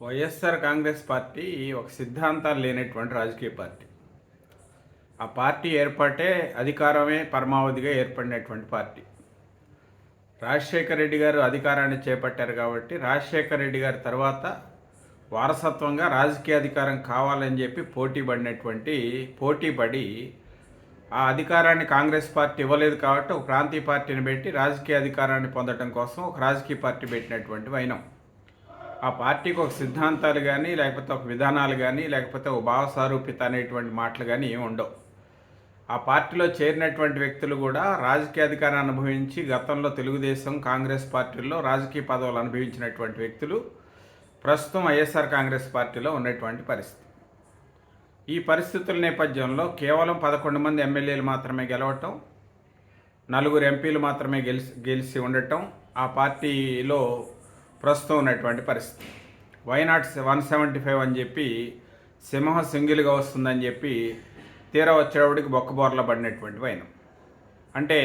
YSR Congress party ఒక సిద్ధాంతాలు లేనటువంటి రాజకీయ పార్టీ. ఆ పార్టీ ఏర్పాటే అధికారమే పరమావధిగా ఏర్పడినటువంటి పార్టీ. రాజశేఖర రెడ్డి గారు అధికారాన్ని చేపట్టారు కాబట్టి రాజశేఖర రెడ్డి గారి తర్వాత వారసత్వంగా రాజకీయ అధికారం కావాలని చెప్పి పోటీ పడినటువంటి పోటీ పడి ఆ అధికారాన్ని కాంగ్రెస్ పార్టీ ఇవ్వలేదు కాబట్టి ఒక ప్రాంతీయ పార్టీని పెట్టి రాజకీయ అధికారాన్ని పొందడం కోసం ఒక రాజకీయ పార్టీ పెట్టినటువంటి వైనం. ఆ పార్టీకి ఒక సిద్ధాంతాలు కానీ లేకపోతే ఒక విధానాలు కానీ లేకపోతే ఒక భావసారూప్యత అనేటువంటి మాటలు కానీ ఏమి ఉండవు. ఆ పార్టీలో చేరినటువంటి వ్యక్తులు కూడా రాజకీయ అధికారం అనుభవించి గతంలో తెలుగుదేశం కాంగ్రెస్ పార్టీల్లో రాజకీయ పదవులు అనుభవించినటువంటి వ్యక్తులు ప్రస్తుతం వైఎస్ఆర్ కాంగ్రెస్ పార్టీలో ఉన్నటువంటి పరిస్థితి. ఈ పరిస్థితుల నేపథ్యంలో కేవలం పదకొండు మంది ఎమ్మెల్యేలు మాత్రమే గెలవటం నలుగురు ఎంపీలు మాత్రమే గెలిచి గెలిచి ఉండటం ఆ పార్టీలో ప్రస్తుతం ఉన్నటువంటి పరిస్థితి. వైనాట్ వన్ సెవెంటీ ఫైవ్ అని చెప్పి సింహం సింగిల్గా వస్తుందని చెప్పి తీరా వచ్చేటప్పటికి బొక్కబోర్ల పడినటువంటి వైనం. అంటే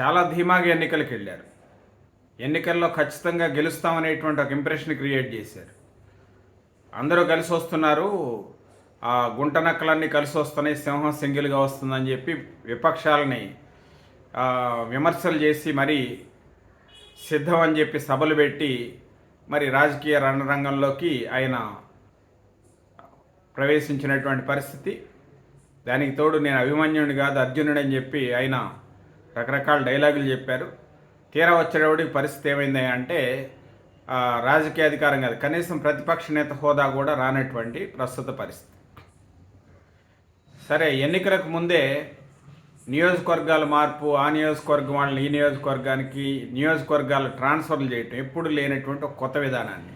చాలా ధీమాగా ఎన్నికలకు వెళ్ళారు. ఎన్నికల్లో ఖచ్చితంగా గెలుస్తామనేటువంటి ఒక ఇంప్రెషన్ క్రియేట్ చేశారు. అందరూ కలిసి వస్తున్నారు. ఆ గుంట నక్కలన్నీ కలిసి వస్తున్నాయి సింహం సింగిల్గా వస్తుందని చెప్పి విపక్షాలని విమర్శలు చేసి మరి సిద్ధం అని చెప్పి సభలు పెట్టి మరి రాజకీయ రణరంగంలోకి ఆయన ప్రవేశించినటువంటి పరిస్థితి. దానికి తోడు నేను అభిమన్యుడిని కాదు అర్జునుడు అని చెప్పి ఆయన రకరకాల డైలాగులు చెప్పారు. తీరా వచ్చేటప్పటికి పరిస్థితి ఏమైంది అంటే రాజకీయ అధికారం కాదు కనీసం ప్రతిపక్ష నేత హోదా కూడా రానటువంటి ప్రస్తుత పరిస్థితి. సరే ఎన్నికలకు ముందే నియోజకవర్గాల మార్పు ఆ నియోజకవర్గం వాళ్ళని ఈ నియోజకవర్గానికి నియోజకవర్గాల ట్రాన్స్ఫర్లు చేయటం ఎప్పుడు లేనటువంటి ఒక కొత్త విధానాన్ని.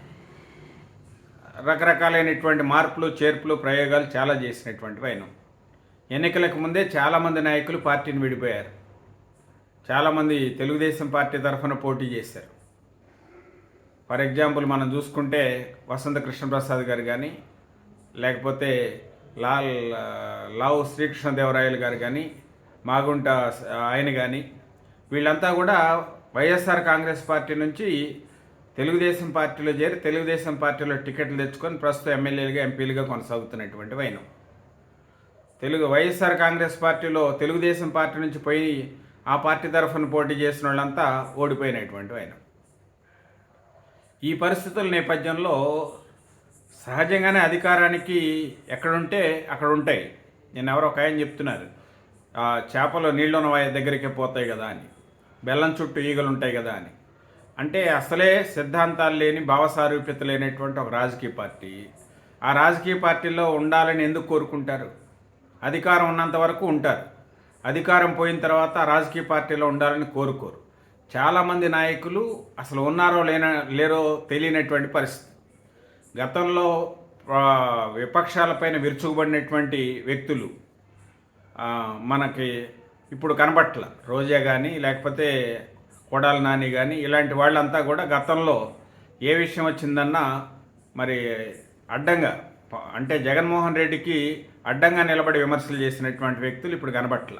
రకరకాలైనటువంటి మార్పులు చేర్పులు ప్రయోగాలు చాలా చేసినటువంటి పైన ఎన్నికలకు ముందే చాలామంది నాయకులు పార్టీని విడిపోయారు. చాలామంది తెలుగుదేశం పార్టీ తరఫున పోటీ చేశారు. ఫర్ ఎగ్జాంపుల్ మనం చూసుకుంటే వసంత కృష్ణప్రసాద్ గారు కానీ లేకపోతే లాల్ లావు శ్రీకృష్ణదేవరాయలు గారు కానీ మాగుంట ఆయన కానీ వీళ్ళంతా కూడా వైఎస్ఆర్ కాంగ్రెస్ పార్టీ నుంచి తెలుగుదేశం పార్టీలో చేరి తెలుగుదేశం పార్టీలో టికెట్లు తెచ్చుకొని ప్రస్తుతం ఎమ్మెల్యేలుగా ఎంపీలుగా కొనసాగుతున్నటువంటి వైనం. తెలుగు వైఎస్ఆర్ కాంగ్రెస్ పార్టీలో తెలుగుదేశం పార్టీ నుంచి పోయి ఆ పార్టీ తరఫున పోటీ చేసిన వాళ్ళంతా ఓడిపోయినటువంటి వైనం. ఈ పరిస్థితుల నేపథ్యంలో సహజంగానే అధికారానికి ఎక్కడుంటే అక్కడ ఉంటాయి నేను ఎవరో ఒక ఆయన చెప్తున్నారు. చేపలు నీళ్ళున్న వాయి దగ్గరికి పోతాయి కదా అని. బెల్లం చుట్టూ ఈగలు ఉంటాయి కదా అని. అంటే అసలే సిద్ధాంతాలు లేని భావసారూప్యత లేనటువంటి ఒక రాజకీయ పార్టీ. ఆ రాజకీయ పార్టీలో ఉండాలని ఎందుకు కోరుకుంటారు? అధికారం ఉన్నంత వరకు ఉంటారు. అధికారం పోయిన తర్వాత ఆ రాజకీయ పార్టీలో ఉండాలని కోరుకోరు. చాలామంది నాయకులు అసలు ఉన్నారో లేన లేరో తెలియనటువంటి పరిస్థితి. గతంలో విపక్షాల విపక్షాలపైన విరుచుకుపడినటువంటి వ్యక్తులు మనకి ఇప్పుడు కనబట్ల. రోజా కానీ లేకపోతే కొడాల నాని కానీ ఇలాంటి వాళ్ళంతా కూడా గతంలో ఏ విషయం వచ్చిందన్నా మరి అడ్డంగా అంటే జగన్మోహన్ రెడ్డికి అడ్డంగా నిలబడి విమర్శలు చేసినటువంటి వ్యక్తులు ఇప్పుడు కనబట్ల.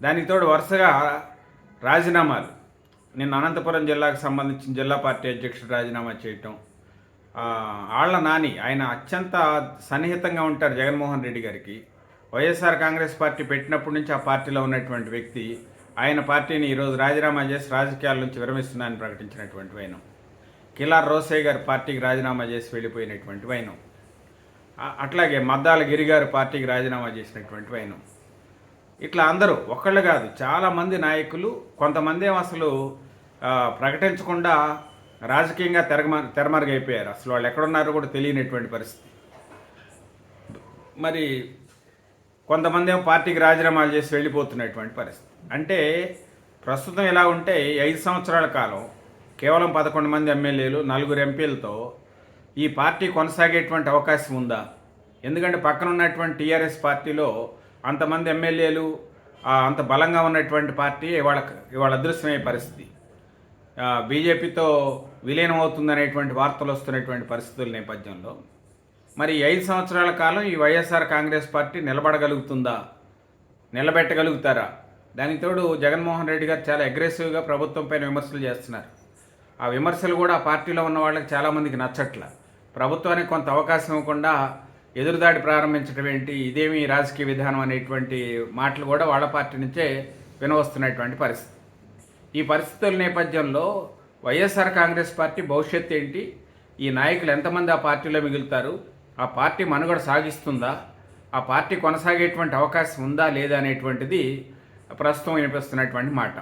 దానికి తోడు వరుసగా రాజీనామాలు. నిన్న అనంతపురం జిల్లాకు సంబంధించిన జిల్లా పార్టీ అధ్యక్షుడు రాజీనామా చేయటం. వాళ్ళ ఆళ్ళ నాని ఆయన అత్యంత సన్నిహితంగా ఉంటారు జగన్మోహన్ రెడ్డి గారికి. వైఎస్ఆర్ కాంగ్రెస్ పార్టీ పెట్టినప్పటి నుంచి ఆ పార్టీలో ఉన్నటువంటి వ్యక్తి ఆయన పార్టీని ఈరోజు రాజీనామా చేసి రాజకీయాల నుంచి విరమిస్తున్నానని ప్రకటించినటువంటి వైనం. కిలార్ రోసయ్య గారి పార్టీకి రాజీనామా చేసి వెళ్ళిపోయినటువంటి వైనం. అట్లాగే మద్దాల గిరి గారు పార్టీకి రాజీనామా చేసినటువంటి వైనం. ఇట్లా అందరూ ఒకళ్ళు కాదు చాలామంది నాయకులు కొంతమంది అసలు ప్రకటించకుండా రాజకీయంగా తెరమ తెరమరుగైపోయారు. అసలు వాళ్ళు ఎక్కడున్నారో కూడా తెలియనటువంటి పరిస్థితి. మరి కొంతమంది ఏమో పార్టీకి రాజీనామాలు చేసి వెళ్ళిపోతున్నటువంటి పరిస్థితి. అంటే ప్రస్తుతం ఎలా ఉంటే ఐదు సంవత్సరాల కాలం కేవలం పదకొండు మంది ఎమ్మెల్యేలు నలుగురు ఎంపీలతో ఈ పార్టీ కొనసాగేటువంటి అవకాశం ఉందా? ఎందుకంటే పక్కన ఉన్నటువంటి టీఆర్ఎస్ పార్టీలో అంతమంది ఎమ్మెల్యేలు అంత బలంగా ఉన్నటువంటి పార్టీ ఇవాళ ఇవాళ అదృశ్యమయ్యే పరిస్థితి. బీజేపీతో విలీనం అవుతుందనేటువంటి వార్తలు వస్తున్నటువంటి పరిస్థితుల నేపథ్యంలో మరి ఐదు సంవత్సరాల కాలం ఈ వైఎస్ఆర్ కాంగ్రెస్ పార్టీ నిలబడగలుగుతుందా? నిలబెట్టగలుగుతారా? దానికి తోడు జగన్మోహన్ రెడ్డి గారు చాలా అగ్రెసివ్గా ప్రభుత్వం పైన విమర్శలు చేస్తున్నారు. ఆ విమర్శలు కూడా ఆ పార్టీలో ఉన్న వాళ్ళకి చాలామందికి నచ్చట్ల. ప్రభుత్వానికి కొంత అవకాశం ఇవ్వకుండా ఎదురుదాడి ప్రారంభించడం ఏంటి? ఇదేమి రాజకీయ విధానం అనేటువంటి మాటలు కూడా వాళ్ళ పార్టీ నుంచే వినవస్తున్నటువంటి పరిస్థితి. ఈ పరిస్థితుల నేపథ్యంలో వైఎస్ఆర్ కాంగ్రెస్ పార్టీ భవిష్యత్తు ఏంటి? ఈ నాయకులు ఎంతమంది ఆ పార్టీలో మిగులుతారు? ఆ పార్టీ మనుగడ సాగిస్తుందా? ఆ పార్టీ కొనసాగేటువంటి అవకాశం ఉందా లేదా అనేటువంటిది ప్రస్తుతం వినిపిస్తున్నటువంటి మాట.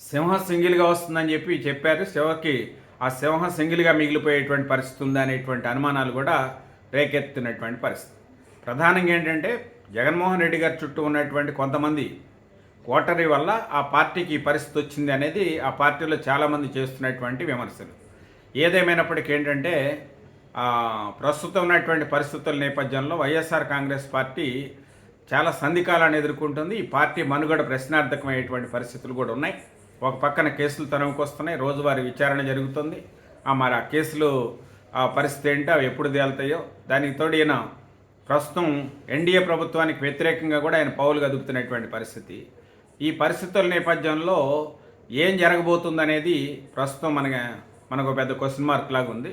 సింహం సింగిల్గా వస్తుందని చెప్పి చెప్పారు. శివకి ఆ సింహం సింగిల్గా మిగిలిపోయేటువంటి పరిస్థితి ఉందా అనేటువంటి అనుమానాలు కూడా రేకెత్తున్నటువంటి పరిస్థితి. ప్రధానంగా ఏంటంటే జగన్మోహన్ రెడ్డి గారి చుట్టూ ఉన్నటువంటి కొంతమంది కోటరీ వల్ల ఆ పార్టీకి పరిస్థితి వచ్చింది అనేది ఆ పార్టీలో చాలామంది చేస్తున్నటువంటి విమర్శలు. ఏదేమైనప్పటికీ ఏంటంటే ప్రస్తుతం ఉన్నటువంటి పరిస్థితుల నేపథ్యంలో వైఎస్ఆర్ కాంగ్రెస్ పార్టీ చాలా సంధికాలాన్ని ఎదుర్కొంటుంది. ఈ పార్టీ మనుగడ ప్రశ్నార్థకమయ్యేటువంటి పరిస్థితులు కూడా ఉన్నాయి. ఒక పక్కన కేసులు తనవుకు వస్తున్నాయి. రోజువారీ విచారణ జరుగుతుంది. ఆ మరి ఆ కేసులు ఆ పరిస్థితి ఏంటో? అవి ఎప్పుడు తేలుతాయో? దానికి తోడు ఈయన ప్రస్తుతం ఎన్డీఏ ప్రభుత్వానికి వ్యతిరేకంగా కూడా ఆయన పౌలు గదుపుతున్నటువంటి పరిస్థితి. ఈ పరిస్థితుల నేపథ్యంలో ఏం జరగబోతుందనేది ప్రస్తుతం మన మనకు పెద్ద క్వశ్చన్ మార్క్ లాగా ఉంది